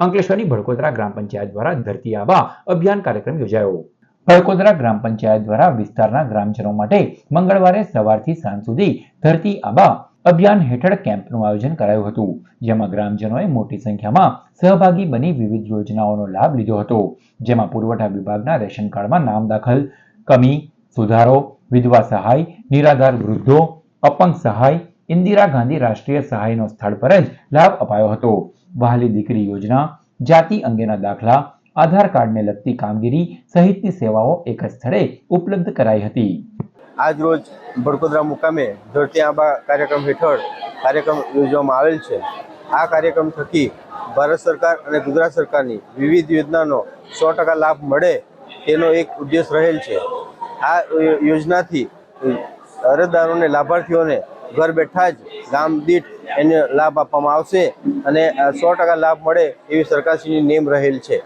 અંકલેશ્વરની ભડકોદરા ગ્રામ પંચાયત દ્વારા ધરતી આબા અભિયાન કાર્યક્રમ યોજાયો. ભડકોદરા ગ્રામ પંચાયત દ્વારા વિસ્તારના ગ્રામજનો માટે મંગળવારે સવારથી સાંજ સુધી ધરતી આબા અભિયાન હેઠળ કેમ્પનું આયોજન કરાયું હતું, જેમાં ગ્રામજનોએ મોટી સંખ્યામાં સહભાગી બની વિવિધ યોજનાઓનો લાભ લીધો હતો, જેમાં પુરવઠા વિભાગના રેશન કાર્ડમાં નામ દાખલ, કમી, સુધારો, વિધવા સહાય, નિરાધાર વૃદ્ધો, અપંગ સહાય ઇન્દિરા ગાંધી રાષ્ટ્રીય સહાયનો સ્થળ પર જ લાભ અપાયો હતો. વહાલી દીકરી યોજના, જાતિ અંગેના દાખલા, આધાર કાર્ડને લગતી કામગીરી સહિતની સેવાઓ એક જ સ્થળે ઉપલબ્ધ કરાઈ હતી. આજ રોજ ભડકોદરા મુકામે ધરતી આંબા કાર્યક્રમ હેઠળ કાર્યક્રમ યોજવામાં આવેલ છે. આ કાર્યક્રમ થકી ભારત સરકાર અને ગુજરાત સરકારની વિવિધ યોજનાનો સો ટકા લાભ મળે તેનો એક ઉદ્દેશ રહેલ છે. આ યોજનાથી અરજદારોને, લાભાર્થીઓને ઘર બેઠા જ ગામ દીઠ એને લાભ આપવામાં આવશે અને સો ટકા લાભ મળે એવી સરકારશ્રીની નેમ રહેલ છે.